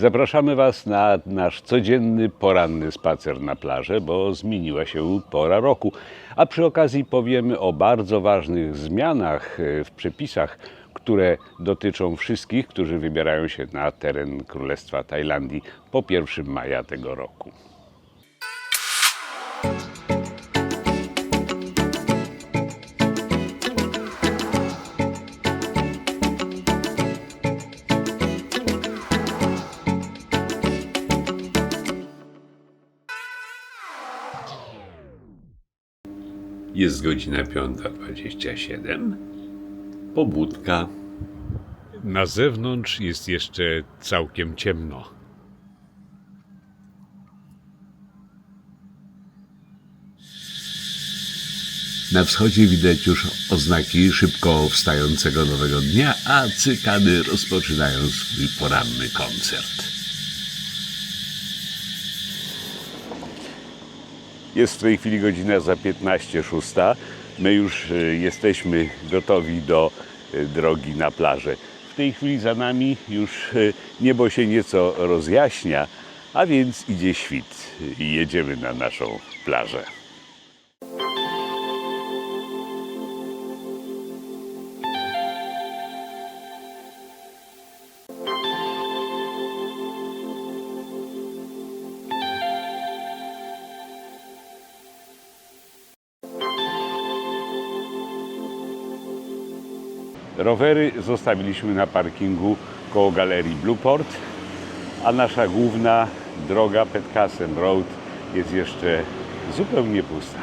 Zapraszamy Was na nasz codzienny poranny spacer na plażę, bo zmieniła się pora roku. A przy okazji powiemy o bardzo ważnych zmianach e, w przepisach, które dotyczą wszystkich, którzy wybierają się na teren Królestwa Tajlandii po 1 maja tego roku. Jest godzina 5.27. Pobudka. Na zewnątrz jest jeszcze całkiem ciemno. Na wschodzie widać już oznaki szybko wstającego nowego dnia, a cykady rozpoczynają swój poranny koncert. Jest w tej chwili godzina za 15.06. My już e, jesteśmy gotowi do e, drogi na plażę. W tej chwili za nami już e, niebo się nieco rozjaśnia, a więc idzie świt i jedziemy na naszą plażę. Rowery zostawiliśmy na parkingu koło galerii Blueport, a nasza główna droga Petkasen Road jest jeszcze zupełnie pusta.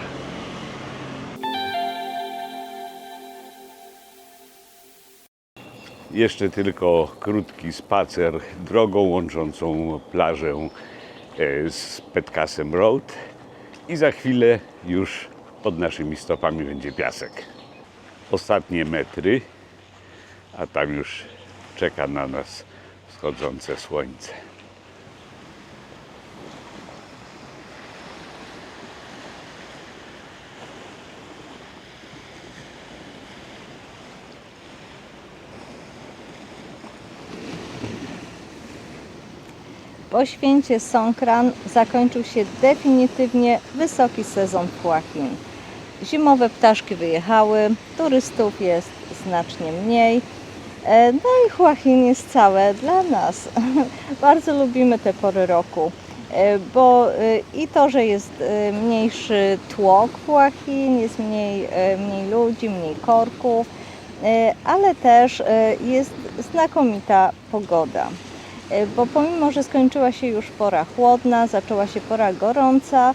Jeszcze tylko krótki spacer drogą łączącą plażę e, z Petkasem Road i za chwilę już pod naszymi stopami będzie piasek. Ostatnie metry a tam już czeka na nas wschodzące słońce. Po święcie Songkran zakończył się definitywnie wysoki sezon płachin. Zimowe ptaszki wyjechały, turystów jest znacznie mniej. E, No i Huachin jest całe dla nas. Bardzo lubimy te pory roku, e, bo e, i to, że jest mniejszy tłok w Huachin, jest mniej, mniej ludzi, mniej korków, ale też jest znakomita pogoda. Bo pomimo, że skończyła się już pora chłodna, zaczęła się pora gorąca,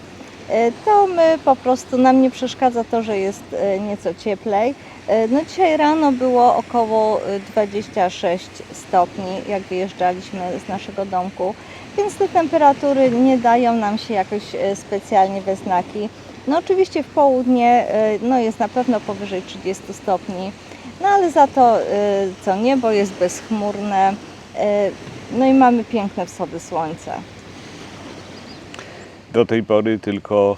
to my po prostu nam nie przeszkadza to, że jest nieco cieplej. E, No dzisiaj rano było około e, 26 stopni, jak wyjeżdżaliśmy z naszego domku, więc te temperatury nie dają nam się jakoś e, specjalnie we znaki. No oczywiście w południe e, no jest na pewno powyżej 30 stopni, no ale za to e, co niebo jest bezchmurne, e, no i mamy piękne wschody słońca. Do tej pory tylko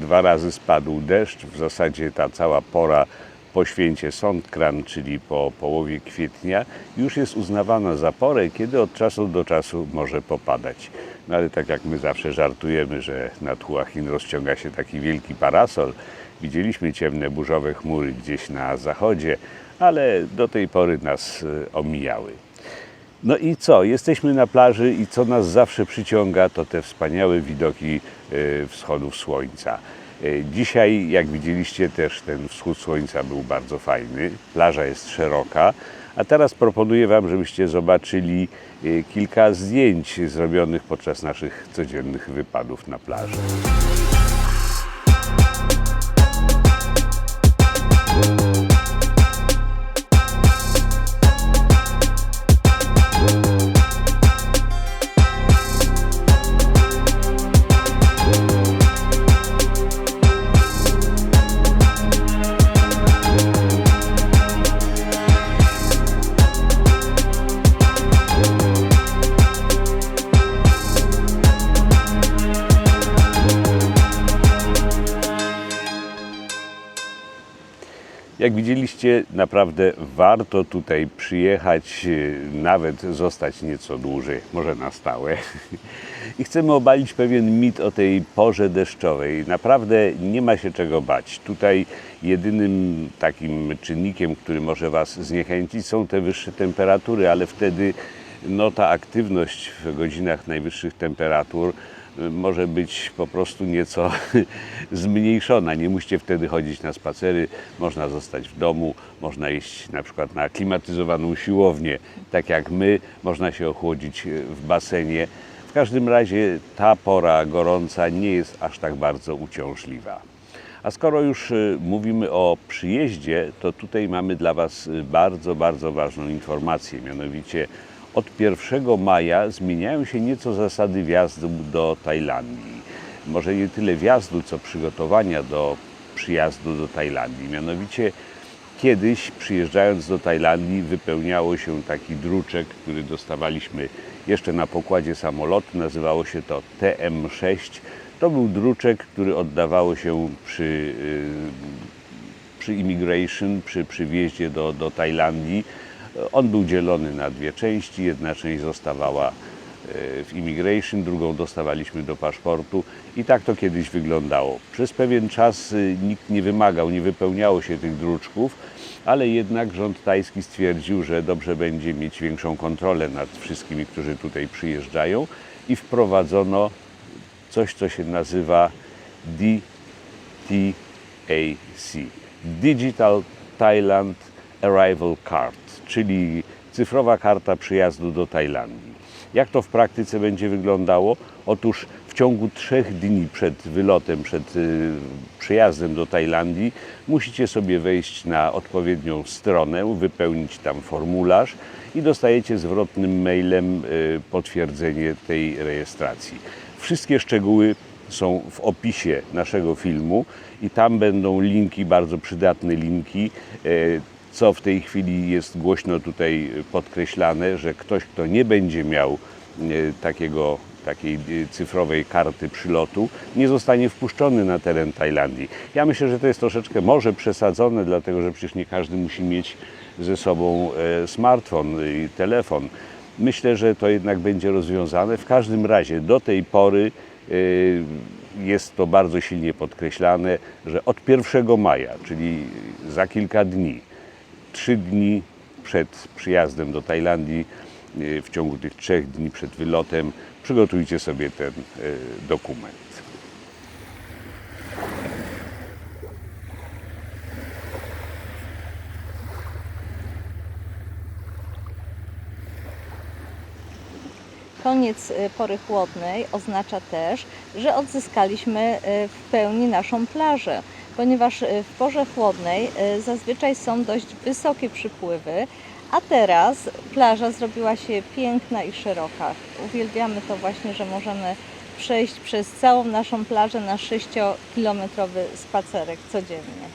dwa razy spadł deszcz. W zasadzie ta cała pora po święcie Sądkran, czyli po połowie kwietnia, już jest uznawana za porę, kiedy od czasu do czasu może popadać. No ale tak jak my zawsze żartujemy, że nad Huachin rozciąga się taki wielki parasol. Widzieliśmy ciemne burzowe chmury gdzieś na zachodzie, ale do tej pory nas e, omijały. No i co? Jesteśmy na plaży i co nas zawsze przyciąga, to te wspaniałe widoki e, wschodów słońca. E, Dzisiaj, jak widzieliście, też ten wschód słońca był bardzo fajny. Plaża jest szeroka, a teraz proponuję Wam, żebyście zobaczyli e, kilka zdjęć zrobionych podczas naszych codziennych wypadów na plaży. Widzieliście, naprawdę warto tutaj przyjechać, y, nawet zostać nieco dłużej, może na stałe. I chcemy obalić pewien mit o tej porze deszczowej. Naprawdę nie ma się czego bać. Tutaj jedynym takim czynnikiem, który może Was zniechęcić, są te wyższe temperatury, ale wtedy no, ta aktywność w godzinach najwyższych temperatur może być po prostu nieco zmniejszona. Nie musicie wtedy chodzić na spacery, można zostać w domu, można iść na przykład na klimatyzowaną siłownię, tak jak my, można się ochłodzić y, w basenie. W każdym razie ta pora gorąca nie jest aż tak bardzo uciążliwa. A skoro już y, mówimy o przyjeździe, to tutaj mamy dla Was bardzo, bardzo ważną informację. Mianowicie od 1 maja zmieniają się nieco zasady wjazdu do Tajlandii. Może nie tyle wjazdu, co przygotowania do przyjazdu do Tajlandii. Mianowicie Kiedyś przyjeżdżając do Tajlandii wypełniało się taki druczek, który dostawaliśmy jeszcze na pokładzie samolotu. Nazywało się to TM6. To był druczek, który oddawało się przy, y, przy immigration, przy, przy wjeździe do, do Tajlandii. On był dzielony na dwie części. Jedna część zostawała e, w immigration, drugą dostawaliśmy do paszportu i tak to kiedyś wyglądało. Przez pewien czas y, nikt nie wymagał, nie wypełniało się tych druczków, ale jednak rząd tajski stwierdził, że dobrze będzie mieć większą kontrolę nad wszystkimi, którzy tutaj przyjeżdżają i wprowadzono coś, co się nazywa DTAC Digital Thailand Arrival Card, czyli cyfrowa karta przyjazdu do Tajlandii. Jak to w praktyce będzie wyglądało? Otóż w ciągu trzech dni przed wylotem, przed y, przyjazdem do Tajlandii, musicie sobie wejść na odpowiednią stronę, wypełnić tam formularz i dostajecie zwrotnym mailem y, potwierdzenie tej rejestracji. Wszystkie szczegóły są w opisie naszego filmu i tam będą linki, bardzo przydatne linki, e, co w tej chwili jest głośno tutaj podkreślane, że ktoś, kto nie będzie miał e, takiego, takiej e, cyfrowej karty przylotu, nie zostanie wpuszczony na teren Tajlandii. Ja myślę, że to jest troszeczkę może przesadzone, dlatego że przecież nie każdy musi mieć ze sobą e, smartfon i telefon. Myślę, że to jednak będzie rozwiązane. W każdym razie do tej pory jest to bardzo silnie podkreślane, że od 1 maja, czyli za kilka dni, trzy dni przed przyjazdem do Tajlandii, y, w ciągu tych trzech dni przed wylotem, przygotujcie sobie ten y, dokument. Koniec y, pory chłodnej oznacza też, że odzyskaliśmy w pełni naszą plażę, ponieważ y, w porze chłodnej y, zazwyczaj są dość wysokie przypływy, a teraz plaża zrobiła się piękna i szeroka. Uwielbiamy to właśnie, że możemy przejść przez całą naszą plażę na 6-kilometrowy spacerek codziennie.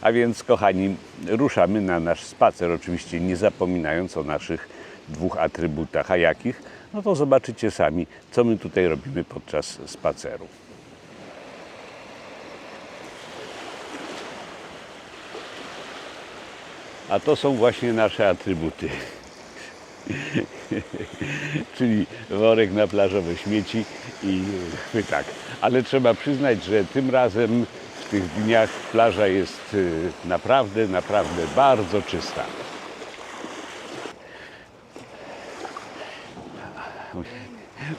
A więc, kochani, ruszamy na nasz spacer, oczywiście nie zapominając o naszych dwóch atrybutach. A jakich? No to zobaczycie sami, co my tutaj robimy podczas spaceru. A to są właśnie nasze atrybuty. Czyli worek na plażowe śmieci i chwytak. Ale trzeba przyznać, że tym razem w tych dniach plaża jest y, naprawdę, naprawdę bardzo czysta.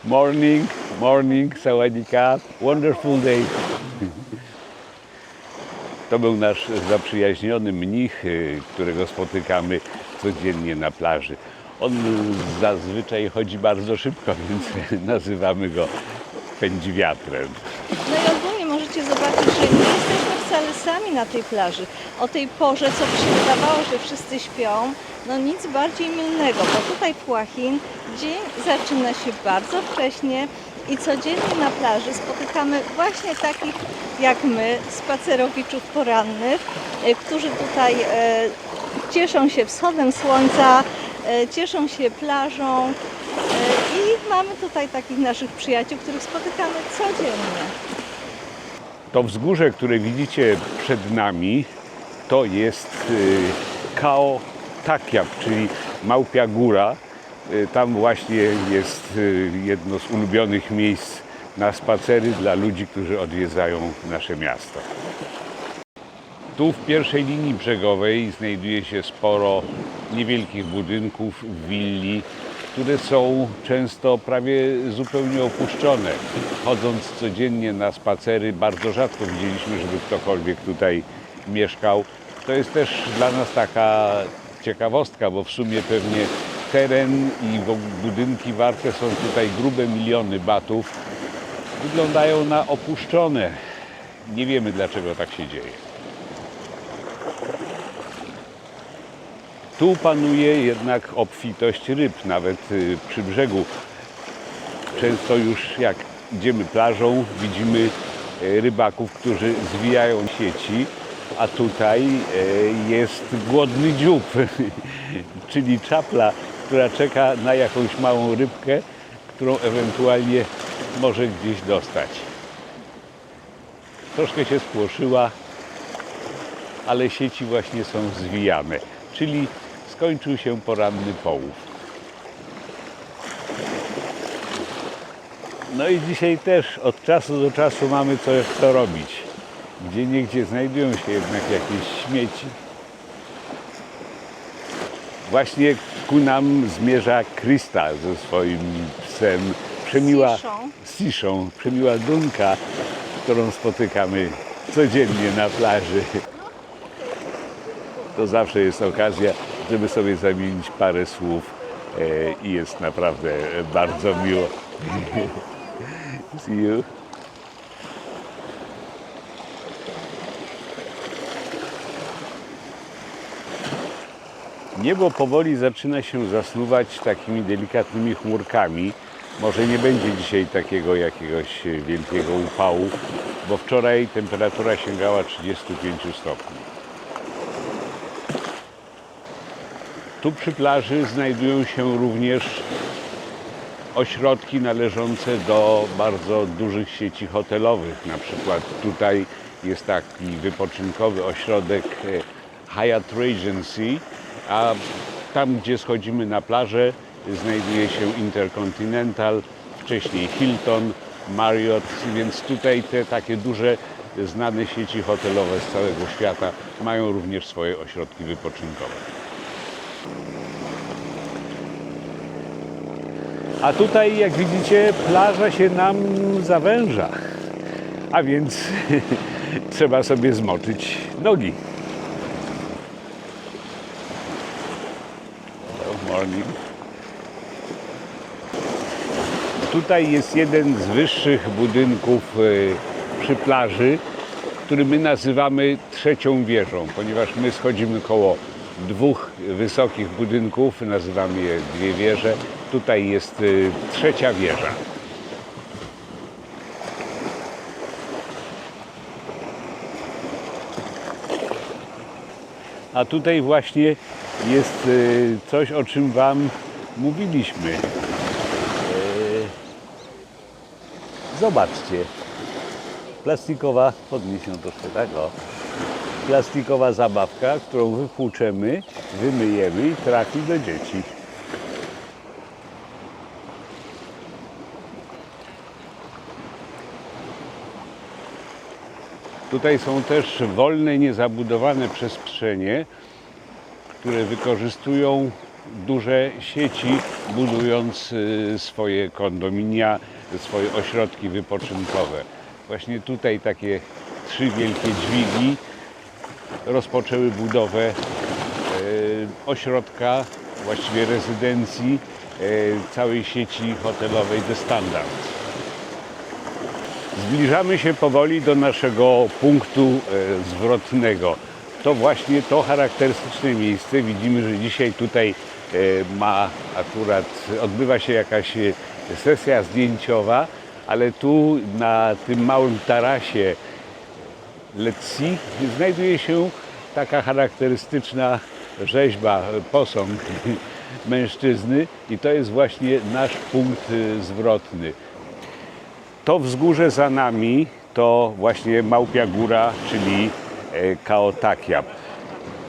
Morning, morning, sawadika, wonderful day. To był nasz zaprzyjaźniony mnich, y, którego spotykamy codziennie na plaży. On zazwyczaj chodzi bardzo szybko, więc nazywamy go pędzi wiatrem. No i ogólnie możecie zobaczyć, że nie jesteśmy wcale sami na tej plaży. O tej porze, co by się wydawało, że wszyscy śpią, no nic bardziej mylnego, bo tutaj w Huachin dzień zaczyna się bardzo wcześnie i codziennie na plaży spotykamy właśnie takich jak my, spacerowiczów porannych, e, którzy tutaj e, cieszą się wschodem słońca, e, cieszą się plażą i mamy tutaj takich naszych przyjaciół, których spotykamy codziennie. To wzgórze, które widzicie przed nami, to jest Kao Takiab, czyli Małpia Góra. Y, Tam właśnie jest y, jedno z ulubionych miejsc na spacery dla ludzi, którzy odwiedzają nasze miasto. Tu w pierwszej linii brzegowej znajduje się sporo niewielkich budynków, willi, które są często prawie zupełnie opuszczone. Chodząc codziennie na spacery, bardzo rzadko widzieliśmy, żeby ktokolwiek tutaj mieszkał. To jest też dla nas taka ciekawostka, bo w sumie pewnie teren i budynki warte są tutaj grube miliony batów. Wyglądają na opuszczone. Nie wiemy dlaczego tak się dzieje. Tu panuje jednak obfitość ryb, nawet y, przy brzegu. Często już jak idziemy plażą, widzimy y, rybaków, którzy zwijają sieci, a tutaj y, jest głodny dziób, czyli czapla, która czeka na jakąś małą rybkę, którą ewentualnie może gdzieś dostać. Troszkę się spłoszyła, ale sieci właśnie są zwijane, czyli skończył się poranny połów. No i dzisiaj też od czasu do czasu mamy coś co robić. Gdzie niegdzie znajdują się jednak jakieś śmieci. Właśnie ku nam zmierza Krista ze swoim psem. Przemiła Siszą. Przemiła Dunka, którą spotykamy codziennie na plaży. To zawsze jest okazja, żeby sobie zamienić parę słów e, i jest naprawdę bardzo miło. See you. Niebo powoli zaczyna się zasnuwać takimi delikatnymi chmurkami. Może nie będzie dzisiaj takiego jakiegoś wielkiego upału, bo wczoraj temperatura sięgała 35 stopni. Tu przy plaży znajdują się również ośrodki należące do bardzo dużych sieci hotelowych. Na przykład tutaj jest taki wypoczynkowy ośrodek e, Hyatt Regency, a tam, gdzie schodzimy na plażę, znajduje się Intercontinental, wcześniej Hilton, Marriott, więc tutaj te takie duże, znane sieci hotelowe z całego świata mają również swoje ośrodki wypoczynkowe. A tutaj, jak widzicie, plaża się nam zawęża. A więc trzeba sobie zmoczyć nogi. Morning. Tutaj jest jeden z wyższych budynków e, przy plaży, który my nazywamy trzecią wieżą, ponieważ my schodzimy koło dwóch wysokich budynków, nazywamy je dwie wieże. Tutaj jest e, trzecia wieża. A tutaj właśnie jest e, coś, o czym Wam mówiliśmy. E, Zobaczcie. Plastikowa, podnieś ją troszkę, tak o. Plastikowa zabawka, którą wypłuczemy, wymyjemy i trafi do dzieci. Tutaj są też wolne, niezabudowane przestrzenie, które wykorzystują duże sieci, budując y, swoje kondominia, swoje ośrodki wypoczynkowe. Właśnie tutaj takie trzy wielkie dźwigi rozpoczęły budowę e, ośrodka, właściwie rezydencji e, całej sieci hotelowej The Standard. Zbliżamy się powoli do naszego punktu e, zwrotnego. To właśnie to charakterystyczne miejsce. Widzimy, że dzisiaj tutaj e, ma akurat, odbywa się jakaś e, sesja zdjęciowa, ale tu na tym małym tarasie Letzi znajduje się taka charakterystyczna rzeźba, posąg mężczyzny i to jest właśnie nasz punkt zwrotny. To wzgórze za nami to właśnie Małpia Góra, czyli e, Kao Takiab.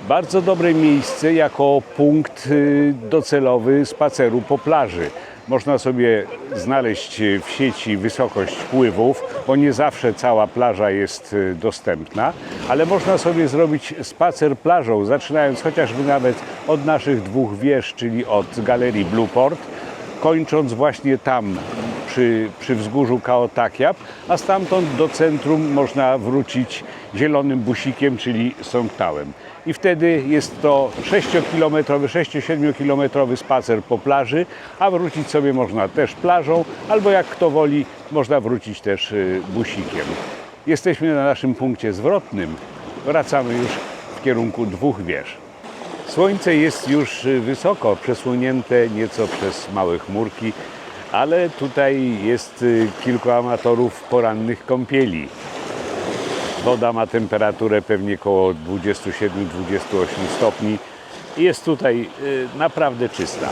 Bardzo dobre miejsce jako punkt y, docelowy spaceru po plaży. Można sobie znaleźć w sieci wysokość wpływów, bo nie zawsze cała plaża jest y, dostępna, ale można sobie zrobić spacer plażą, zaczynając chociażby nawet od naszych dwóch wież, czyli od galerii Blueport, kończąc właśnie tam przy, przy wzgórzu Kaotakiap, a stamtąd do centrum można wrócić zielonym busikiem, czyli Songtałem. I wtedy jest to 6-kilometrowy, 6-7 kilometrowy spacer po plaży, a wrócić sobie można też plażą, albo jak kto woli, można wrócić też y, busikiem. Jesteśmy na naszym punkcie zwrotnym. Wracamy już w kierunku dwóch wież. Słońce jest już y, wysoko, przesłonięte nieco przez małe chmurki, ale tutaj jest y, kilku amatorów porannych kąpieli. Woda ma temperaturę pewnie około 27-28 stopni jest tutaj y, naprawdę czysta.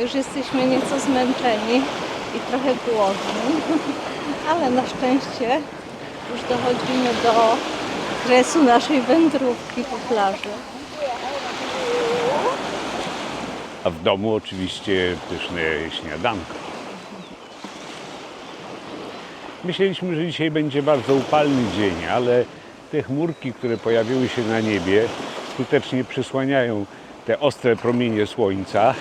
Już jesteśmy nieco zmęczeni i trochę głodni, ale na szczęście już dochodzimy do kresu naszej wędrówki po plaży. A w domu oczywiście pyszne śniadanko. Myśleliśmy, że dzisiaj będzie bardzo upalny dzień, ale te chmurki, które pojawiły się na niebie, skutecznie przysłaniają te ostre promienie słońca,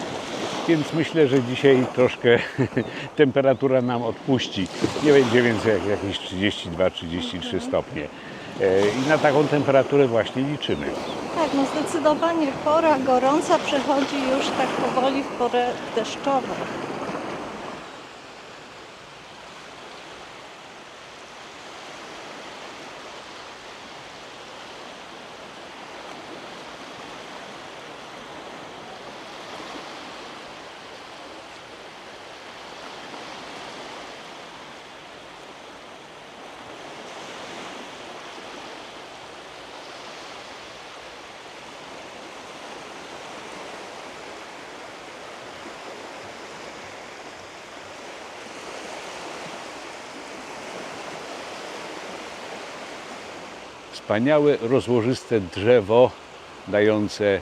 więc myślę, że dzisiaj troszkę temperatura nam odpuści. Nie będzie więcej jak jakieś 32-33 stopnie. E, I na taką temperaturę właśnie liczymy. Tak, no zdecydowanie pora gorąca przechodzi już tak powoli w porę deszczową. Wspaniałe, rozłożyste drzewo dające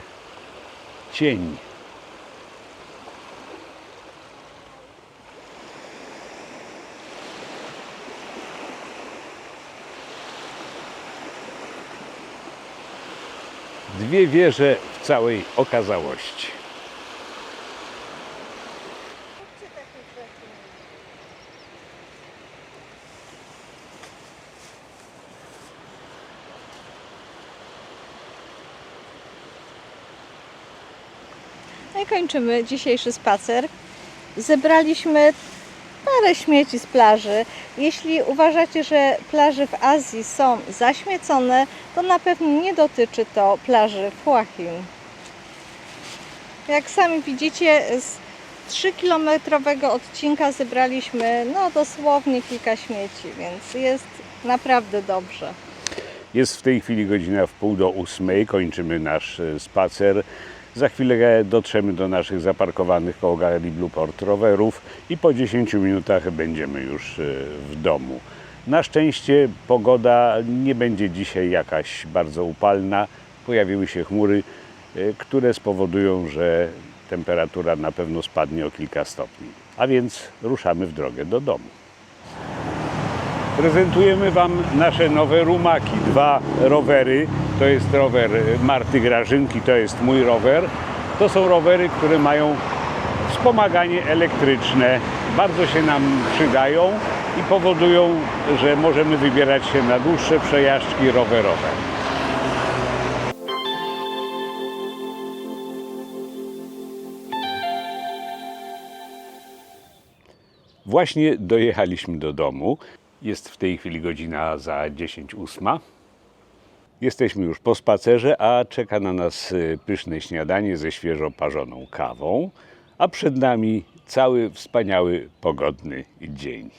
cień. Dwie wieże w całej okazałości. No i kończymy dzisiejszy spacer. Zebraliśmy parę śmieci z plaży. Jeśli uważacie, że plaże w Azji są zaśmiecone, to na pewno nie dotyczy to plaży w Huahin. Jak sami widzicie, z 3-kilometrowego odcinka zebraliśmy no dosłownie kilka śmieci, więc jest naprawdę dobrze. Jest w tej chwili godzina w pół do ósmej, kończymy nasz e, spacer. Za chwilę dotrzemy do naszych zaparkowanych koło galerii Blueport rowerów i po 10 minutach będziemy już e, w domu. Na szczęście pogoda nie będzie dzisiaj jakaś bardzo upalna. Pojawiły się chmury, e, które spowodują, że temperatura na pewno spadnie o kilka stopni. A więc ruszamy w drogę do domu. Prezentujemy Wam nasze nowe rumaki, dwa rowery. To jest rower Marty Grażynki, to jest mój rower. To są rowery, które mają wspomaganie elektryczne. Bardzo się nam przydają i powodują, że możemy wybierać się na dłuższe przejażdżki rowerowe. Właśnie dojechaliśmy do domu. Jest w tej chwili godzina za 10.08. Jesteśmy już po spacerze, a czeka na nas y, pyszne śniadanie ze świeżo parzoną kawą, a przed nami cały wspaniały, pogodny dzień.